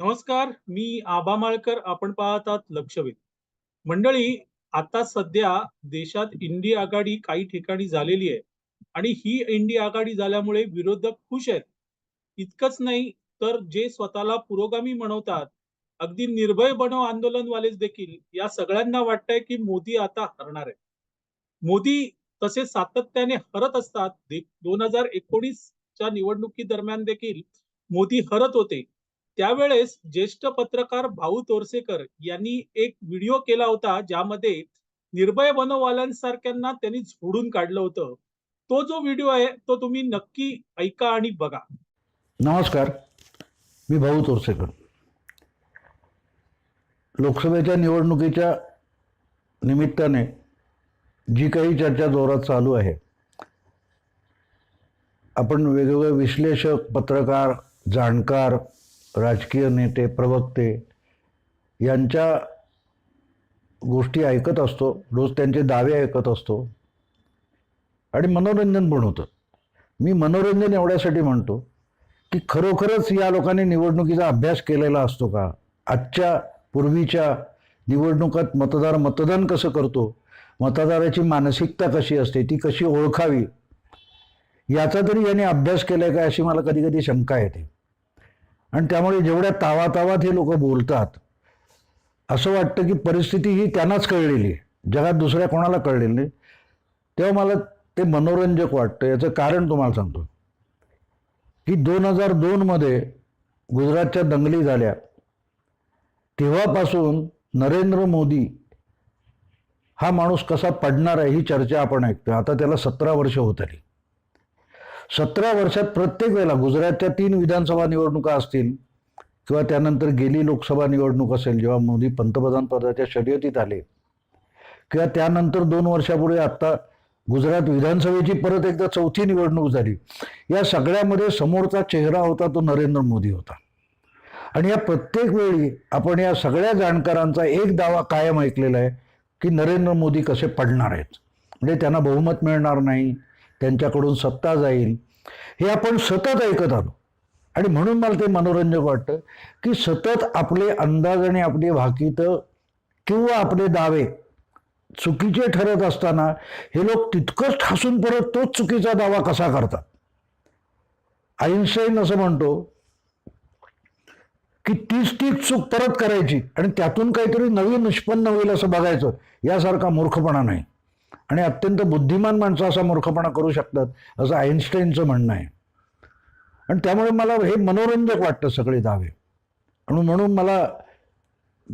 नमस्कार मी आबा माळकर आपण पाहतात लक्षवेध. मंडळी आता सध्या देशात इंडी आघाडी काही ठिकाणी झालेली आहे आणि ही इंडी आघाडी झाल्यामुळे विरोधक खुश आहेत. इतकंच नाही तर जे स्वतःला पुरोगामी म्हणवतात अगदी निर्भय बनव आंदोलनवालेच देखील या सगळ्यांना वाटतंय की मोदी आता हरणार आहे मोदी तसे सातत्याने हरत असतात दोन हजार एकोणीसच्या निवडणुकी दरम्यान देखील मोदी हरत होते. त्यावेळेस ज्येष्ठ पत्रकार भाऊ तोरसेकर यांनी एक व्हिडिओ केला होता ज्यामध्ये निर्भय बनवाल्यांसारख्यांना त्यांनी झोडून काढलं होतं. तो जो व्हिडिओ आहे तो तुम्ही नक्की ऐका आणि बघा. नमस्कार. मी भाऊ तोरसेकर. लोकसभेच्या निवडणुकीच्या निमित्ताने जी काही चर्चा जोरात चालू आहे आपण वेगवेगळे विश्लेषक पत्रकार जाणकार राजकीय नेते प्रवक्ते यांच्या गोष्टी ऐकत असतो. रोज त्यांचे दावे ऐकत असतो. आणि मनोरंजन पण होतं. मी मनोरंजन एवढ्यासाठी म्हणतो की खरोखरच या लोकांनी निवडणुकीचा अभ्यास केलेला असतो का? आजच्या पूर्वीच्या निवडणुकात मतदार मतदान कसं करतो? मतदाराची मानसिकता कशी असते? ती कशी ओळखावी? याचा तरी यांनी अभ्यास केला आहे का अशी मला कधी कधी शंका येते. आणि त्यामुळे जेवढ्या तावातावात हे लोक बोलतात असं वाटतं की परिस्थिती ही त्यांनाच कळलेली आहे. जगात दुसऱ्या कोणाला कळलेली नाही. तेव्हा मला ते मनोरंजक वाटतं. याचं कारण तुम्हाला सांगतो. की दोन हजार दोनमध्ये गुजरातच्या दंगली झाल्या. तेव्हापासून नरेंद्र मोदी हा माणूस कसा पडणार आहे ही चर्चा आपण ऐकतो आता त्याला सतरा वर्ष होत आली. सतरा वर्षात प्रत्येक वेळेला गुजरातच्या तीन विधानसभा निवडणुका असतील किंवा त्यानंतर गेली लोकसभा निवडणूक असेल जेव्हा मोदी पंतप्रधान पदाच्या शर्यतीत आले किंवा त्यानंतर दोन वर्षापुढे आत्ता गुजरात विधानसभेची परत एकदा चौथी निवडणूक झाली या सगळ्यामध्ये समोरचा चेहरा होता तो नरेंद्र मोदी होता. आणि या प्रत्येक वेळी आपण या सगळ्या जाणकारांचा एक दावा कायम ऐकलेला आहे की नरेंद्र मोदी कसे पडणार आहेत? म्हणजे त्यांना बहुमत मिळणार नाही त्यांच्याकडून सत्ता जाईल हे आपण सतत ऐकत आलो. आणि म्हणून मला ते मनोरंजक वाटतं की सतत आपले अंदाज आणि आपली भाकीतं किंवा आपले दावे चुकीचे ठरत असताना हे लोक तितकंच ठासून परत तोच चुकीचा दावा कसा करतात? आईन्स्टाईन असं म्हणतो की तीच तीच चूक परत करायची आणि त्यातून काहीतरी नवीन निष्पन्न होईल असं बघायचं यासारखा मूर्खपणा नाही. आणि अत्यंत बुद्धिमान माणसं असा मूर्खपणा करू शकतात असं आईन्स्टाईनचं म्हणणं आहे. आणि त्यामुळे मला हे मनोरंजक वाटतं सगळे दावे. आणि म्हणून मला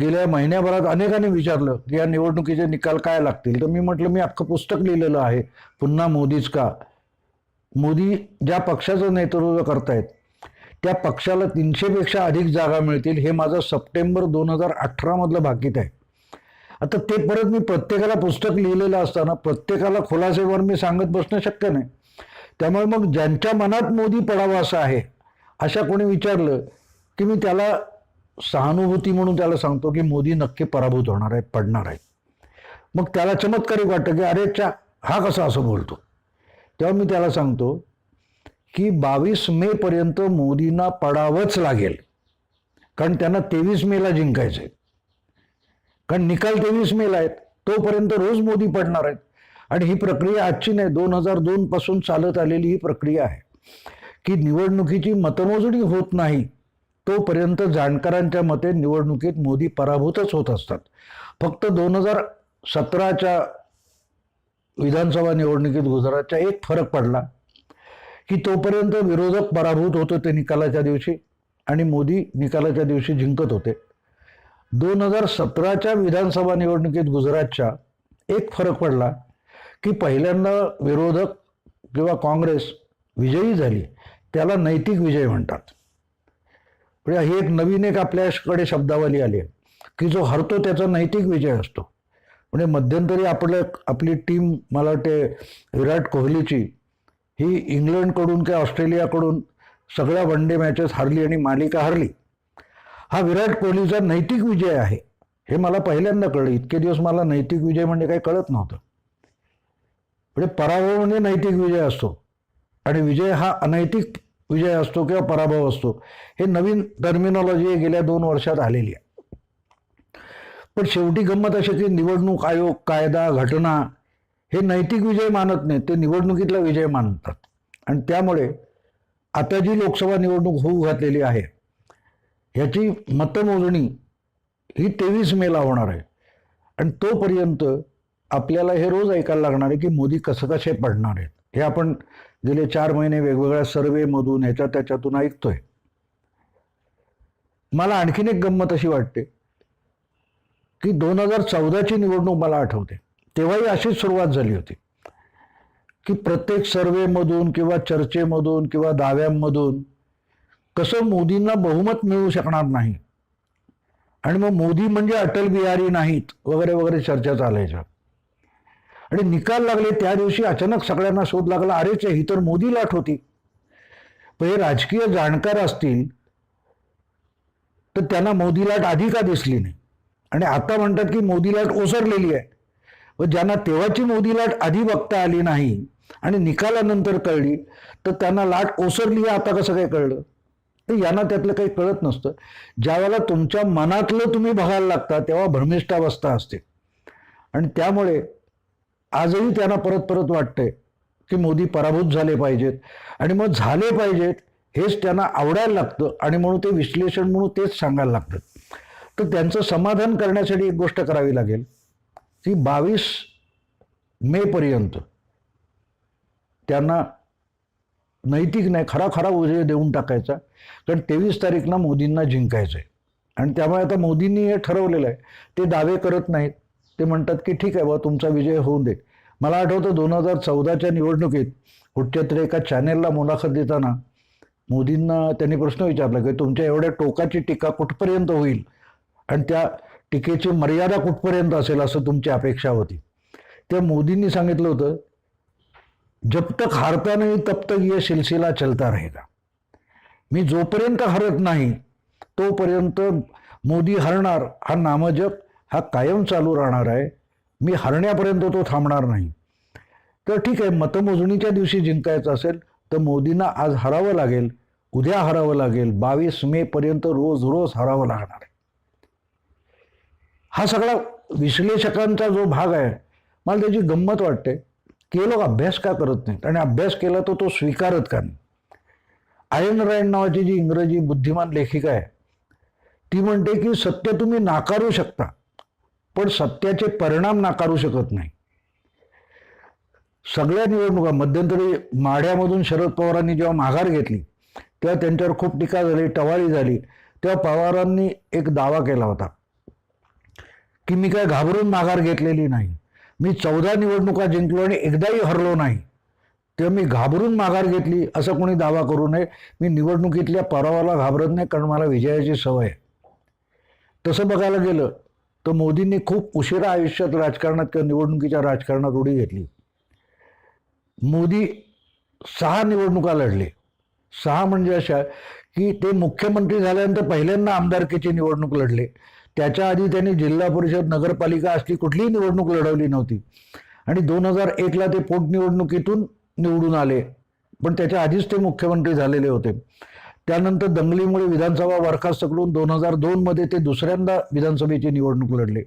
गेल्या महिन्याभरात अनेकांनी विचारलं की या निवडणुकीचे निकाल काय लागतील? तर मी म्हटलं मी अख्खं पुस्तक लिहिलेलं आहे. पुन्हा मोदीच का? मोदी ज्या पक्षाचं नेतृत्व करतायत त्या पक्षाला तीनशेपेक्षा अधिक जागा मिळतील हे माझं सप्टेंबर दोन हजार अठरामधलं भाकीत आहे. आता ते परत मी प्रत्येकाला पुस्तक लिहिलेलं असताना प्रत्येकाला खुलासेवर मी सांगत बसणं शक्य नाही. त्यामुळे मग ज्यांच्या मनात मोदी पडावा असं आहे अशा कोणी विचारलं की मी त्याला सहानुभूती म्हणून त्याला सांगतो की मोदी नक्की पराभूत होणार आहेत पडणार आहेत मग त्याला चमत्कारिक वाटतं की अरे चा हा कसा असं बोलतो? तेव्हा मी त्याला सांगतो की बावीस मे पर्यंत मोदींना पडावंच लागेल. कारण त्यांना तेवीस मेला जिंकायचं आहे कारण निकाल तेवीस मेला आहेत तोपर्यंत रोज मोदी पडणार आहेत. आणि ही प्रक्रिया आजची नाही दोन हजार दोन पासून चालत आलेली ही प्रक्रिया आहे. की निवडणुकीची मतमोजणी होत नाही तोपर्यंत जाणकारांच्या मते निवडणुकीत मोदी पराभूतच होत असतात. फक्त दोन हजार सतराच्या विधानसभा निवडणुकीत गुजरातच्या एक फरक पडला की तोपर्यंत विरोधक पराभूत होत होते निकालाच्या दिवशी आणि मोदी निकालाच्या दिवशी जिंकत होते. दोन हजार सतराच्या विधानसभा निवडणुकीत गुजरातच्या एक फरक पडला की पहिल्यांदा विरोधक किंवा काँग्रेस विजयी झाली. त्याला नैतिक विजय म्हणतात. म्हणजे ही एक नवीन एक आपल्याकडे शब्दावली आली आहे की जो हरतो त्याचा नैतिक विजय असतो. म्हणजे मध्यंतरी आपलं आपली टीम मला वाटते विराट कोहलीची ही इंग्लंडकडून किंवा ऑस्ट्रेलियाकडून सगळ्या वन डे मॅचेस हरली आणि मालिका हरली. हा विराट कोहलीचा नैतिक विजय आहे. हे मला पहिल्यांदा कळलं. इतके दिवस मला नैतिक विजय म्हणजे काही कळत नव्हतं. म्हणजे पराभव म्हणजे नैतिक विजय असतो. आणि विजय हा अनैतिक विजय असतो किंवा पराभव असतो. हे नवीन टर्मिनॉलॉजी गेल्या दोन वर्षात आलेली आहे. पण शेवटी गंमत अशी की निवडणूक आयोग कायदा घटना हे नैतिक विजय मानत नाहीत. ते निवडणुकीतला विजय मानतात. आणि त्यामुळे आता जी लोकसभा निवडणूक होऊ घातलेली आहे ह्याची मतमोजणी ही तेवीस मेला होणार आहे. आणि तोपर्यंत आपल्याला हे रोज ऐकायला लागणार आहे की मोदी कसं कसे पडणार आहेत. हे आपण गेले चार महिने वेगवेगळ्या सर्वेमधून ह्याच्या त्याच्यातून ऐकतोय. मला आणखीन एक गंमत अशी वाटते की दोन हजार चौदाची निवडणूक मला आठवते. तेव्हाही अशीच सुरुवात झाली होती. की प्रत्येक सर्वेमधून किंवा चर्चेमधून किंवा दाव्यांमधून कसं मोदींना बहुमत मिळू शकणार नाही? आणि मग मोदी म्हणजे अटल बिहारी नाहीत वगैरे वगैरे चर्चा चालायच्या आणि निकाल लागले त्या दिवशी अचानक सगळ्यांना शोध लागला अरेच ही तर मोदी लाट होती. पण हे राजकीय जाणकार असतील तर त्यांना मोदी लाट आधी का दिसली नाही? आणि आता म्हणतात की मोदी लाट ओसरलेली आहे. व ज्यांना तेव्हाची मोदी लाट आधी बघता आली नाही आणि निकालानंतर कळली तर त्यांना लाट ओसरली आहे आता कसं काय कळलं? तर यांना त्यातलं काही कळत नसतं. ज्यावेळेला तुमच्या मनातलं तुम्ही बघायला लागता तेव्हा भ्रमिष्ठावस्था असते. आणि त्यामुळे आजही त्यांना परत परत वाटतंय की मोदी पराभूत झाले पाहिजेत. आणि मग झाले पाहिजेत हेच त्यांना आवडायला लागतं. आणि म्हणून ते विश्लेषण म्हणून तेच सांगायला लागतं. तर त्यांचं समाधान करण्यासाठी एक गोष्ट करावी लागेल. की बावीस मेपर्यंत त्यांना नैतिक नाही खरा खरा विजय देऊन टाकायचा. कारण तेवीस तारीखला मोदींना जिंकायचं आहे आणि त्यामुळे आता मोदींनी हे ठरवलेलं आहे. ते दावे करत नाहीत. ते म्हणतात की ठीक आहे बा तुमचा विजय होऊ दे. मला आठवतं दोन हजार चौदाच्या निवडणुकीत कुठच्यातरी एका चॅनेलला मुलाखत देताना मोदींना त्यांनी प्रश्न विचारला की तुमच्या एवढ्या टोकाची टीका कुठपर्यंत होईल? आणि त्या टीकेची मर्यादा कुठपर्यंत असेल असं तुमची अपेक्षा होती. त्या मोदींनी सांगितलं होतं जब तक हारता नहीं तब तक ये सिलसिला चलता रहेगा। मी जोपर्यंत हरत नाही तोपर्यंत मोदी हरणार हा नामजप हा कायम चालू राहणार आहे. मी हरण्यापर्यंत तो थांबणार नाही. तर ठीक आहे मतमोजणीच्या दिवशी जिंकायचं असेल तर मोदींना आज हरावं लागेल. उद्या हरावं लागेल. बावीस मे पर्यंत रोज रोज हरावं लागणार आहे. हा सगळा विश्लेषकांचा जो भाग आहे मला त्याची गंमत वाटते. की हे लोक अभ्यास का करत नाहीत? आणि अभ्यास केला तर तो स्वीकारत का नाही? आयन रायन नावाची जी इंग्रजी बुद्धिमान लेखिका आहे ती म्हणते की सत्य तुम्ही नाकारू शकता पण सत्याचे परिणाम नाकारू शकत नाही. सगळ्या निवडणुका मध्यंतरी माढ्यामधून शरद पवारांनी जेव्हा माघार घेतली तेव्हा त्यांच्यावर खूप टीका झाली टवाळी झाली तेव्हा पवारांनी एक दावा केला होता की मी काय घाबरून माघार घेतलेली नाही. मी चौदा निवडणुका जिंकलो आणि एकदाही हरलो नाही. तेव्हा मी घाबरून माघार घेतली असं कोणी दावा करू नये. मी निवडणुकीतल्या परावाला घाबरत नाही कारण मला विजयाची सवय आहे. तसं बघायला गेलं तर मोदींनी खूप उशिरा आयुष्यात राजकारणात किंवा निवडणुकीच्या राजकारणात उडी घेतली. मोदी सहा निवडणुका लढले. सहा म्हणजे अशा की ते मुख्यमंत्री झाल्यानंतर पहिल्यांदा आमदारकीची निवडणूक लढले. त्याच्या आधी त्यांनी जिल्हा परिषद नगरपालिका असली कुठलीही निवडणूक लढवली नव्हती. आणि दोन हजार एकला ते पोटनिवडणुकीतून निवडून आले. पण त्याच्या आधीच ते मुख्यमंत्री झालेले होते. त्यानंतर दंगलीमुळे विधानसभा बरखास्त करून दोन हजार दोनमध्ये ते दुसऱ्यांदा विधानसभेची निवडणूक लढले.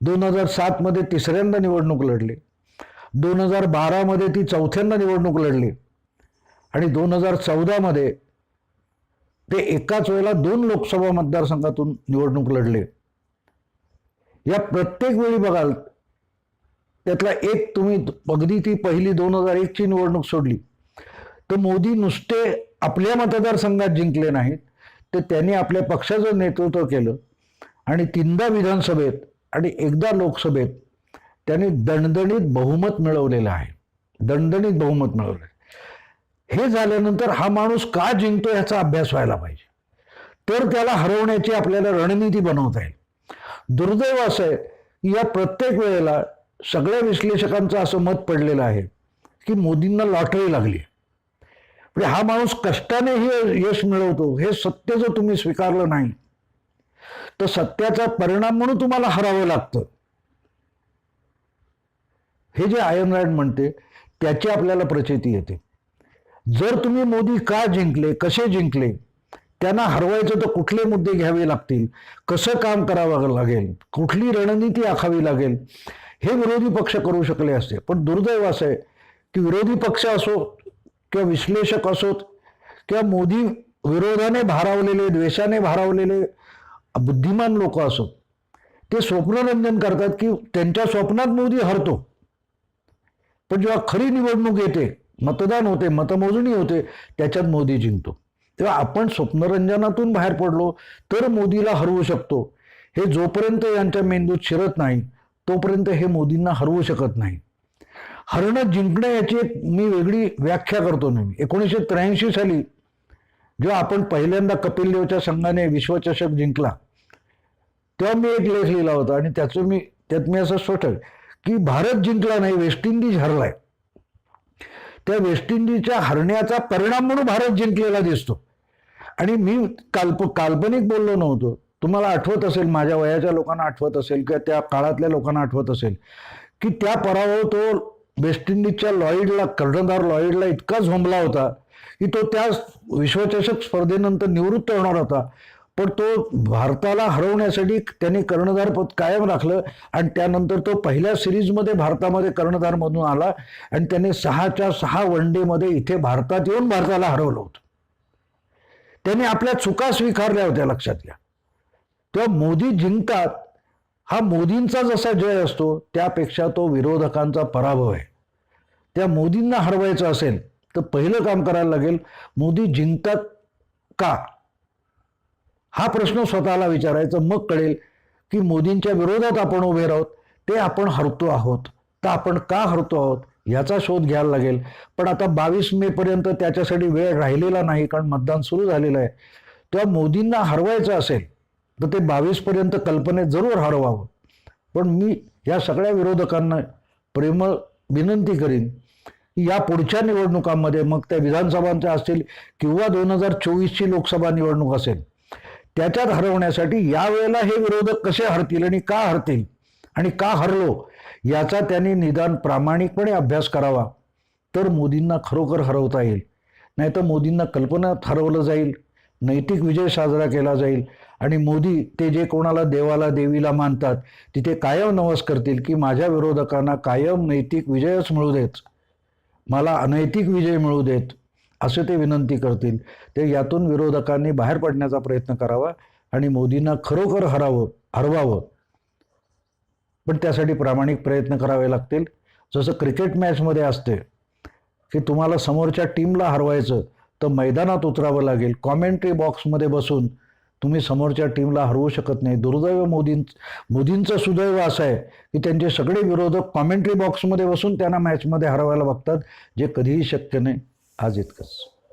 दोन हजार सातमध्ये तिसऱ्यांदा निवडणूक लढले. दोन हजार बारामध्ये ती चौथ्यांदा निवडणूक लढली. आणि दोन हजार चौदामध्ये ते एकाच वेळेला दोन लोकसभा मतदारसंघातून निवडणूक लढले. या प्रत्येक वेळी बघाल त्यातला एक तुम्ही अगदी ती पहिली दोन हजार एकची निवडणूक सोडली. तर मोदी नुसते आपल्या मतदारसंघात जिंकले नाहीत तर त्यांनी आपल्या पक्षाचं नेतृत्व केलं आणि तीनदा विधानसभेत आणि एकदा लोकसभेत त्यांनी दणदणीत बहुमत मिळवलेलं आहे. दणदणीत बहुमत मिळवलं हे झाल्यानंतर हा माणूस का जिंकतो ह्याचा अभ्यास व्हायला पाहिजे. तर त्याला हरवण्याची आपल्याला रणनीती बनवता येईल. दुर्दैव असं आहे की या प्रत्येक वेळेला सगळ्या विश्लेषकांचं असं मत पडलेलं आहे की मोदींना लॉटरी लागली म्हणजे हा माणूस कष्टाने हे यश मिळवतो हे सत्य जर तुम्ही स्वीकारलं नाही तर सत्याचा परिणाम म्हणून तुम्हाला हरावं लागतं. हे जे आयन राईड म्हणते त्याची आपल्याला प्रचिती येते. जर तुम्ही मोदी का जिंकले कसे जिंकले त्यांना हरवायचं तर कुठले मुद्दे घ्यावे लागतील? कसं काम करावं लागेल? कुठली रणनीती आखावी लागेल? हे विरोधी पक्ष करू शकले असते. पण दुर्दैव असं आहे की विरोधी पक्ष असो किंवा विश्लेषक असोत किंवा मोदी विरोधाने भारावलेले द्वेषाने भारावलेले बुद्धिमान लोक असोत ते स्वप्नरंजन करतात की त्यांच्या स्वप्नात मोदी हरतो. पण जेव्हा खरी निवडणूक येते मतदान होते मतमोजणी होते त्याच्यात मोदी जिंकतो. तेव्हा आपण स्वप्नरंजनातून बाहेर पडलो तर मोदीला हरवू शकतो. हे जोपर्यंत यांच्या मेंदूत शिरत नाही तोपर्यंत हे मोदींना हरवू शकत नाही. हरणं जिंकणं याची एक मी वेगळी व्याख्या करतो नेहमी. एकोणीसशे त्र्याऐंशी साली जेव्हा आपण पहिल्यांदा कपिल देवच्या संघाने विश्वचषक जिंकला तेव्हा मी एक लेख लिहिला होता आणि त्याचं मी त्यात मी असं स्पष्ट की भारत जिंकला नाही वेस्ट इंडिज हरलाय. त्या वेस्ट इंडिजच्या हरण्याचा परिणाम म्हणून भारत जिंकलेला दिसतो. आणि मी काल्प काल्पनिक बोललो नव्हतो. तुम्हाला आठवत असेल माझ्या वयाच्या लोकांना आठवत असेल किंवा त्या काळातल्या लोकांना आठवत असेल की त्या पराभव तो वेस्ट इंडिजच्या लॉईडला कर्णधार लॉईडला इतका झोंबला होता की तो त्या विश्वचषक स्पर्धेनंतर निवृत्त होणार होता. पण तो भारताला हरवण्यासाठी त्यांनी कर्णधार पद कायम राखलं आणि त्यानंतर तो पहिल्या सिरीजमध्ये भारतामध्ये कर्णधार म्हणून आला आणि त्याने सहाच्या सहा वन डेमध्ये इथे भारतात येऊन भारताला हरवलं होतं. त्यांनी आपल्या चुका स्वीकारल्या होत्या लक्षात घ्या. तेव्हा मोदी जिंकतात हा मोदींचा जसा जय असतो त्यापेक्षा तो विरोधकांचा पराभव आहे. त्या मोदींना हरवायचं असेल तर पहिलं काम करायला लागेल मोदी जिंकतात का? हा प्रश्न स्वतःला विचारायचा. मग कळेल की मोदींच्या विरोधात आपण उभे राहोत ते आपण हरतो आहोत. तर आपण का हरतो आहोत याचा शोध घ्यायला लागेल. पण आता बावीस मे पर्यंत त्याच्यासाठी वेळ राहिलेला नाही कारण मतदान सुरू झालेलं आहे. तेव्हा मोदींना हरवायचं असेल तर ते बावीस पर्यंत कल्पनेत जरूर हरवावं. पण मी या सगळ्या विरोधकांना प्रेम विनंती करीन की या पुढच्या निवडणुकांमध्ये मग त्या विधानसभांच्या असतील किंवा दोन हजार चोवीसची लोकसभा निवडणूक असेल त्याच्यात हरवण्यासाठी यावेळेला हे विरोधक कसे हरतील आणि का हरतील आणि का हरलो याचा त्यांनी निदान प्रामाणिकपणे अभ्यास करावा. तर मोदींना खरोखर हरवता येईल. नाही तर मोदींना कल्पनात हरवलं जाईल नैतिक विजय साजरा केला जाईल आणि मोदी ते जे कोणाला देवाला देवीला मानतात तिथे कायम नवस करतील की माझ्या विरोधकांना कायम नैतिक विजयच मिळू देत. मला अनैतिक विजय मिळू देत. असे ते विनंती करतील. ते यातून विरोधकांनी बाहेर पडण्याचा प्रयत्न करावा आणि मोदींना खरोखर हरावं हरवावं. पण त्यासाठी प्रामाणिक प्रयत्न करावे लागतील. जसं क्रिकेट मॅचमध्ये असते की तुम्हाला समोरच्या टीमला हरवायचं तर मैदानात उतरावं लागेल. कॉमेंट्री बॉक्समध्ये बसून तुम्ही समोरच्या टीमला हरवू शकत नाही. दुर्दैव मोदीं मोदींचं सुदैव असं आहे की त्यांचे सगळे विरोधक कॉमेंट्री बॉक्समध्ये बसून त्यांना मॅचमध्ये हरवायला बघतात जे कधीही शक्य नाही. आज इतकंच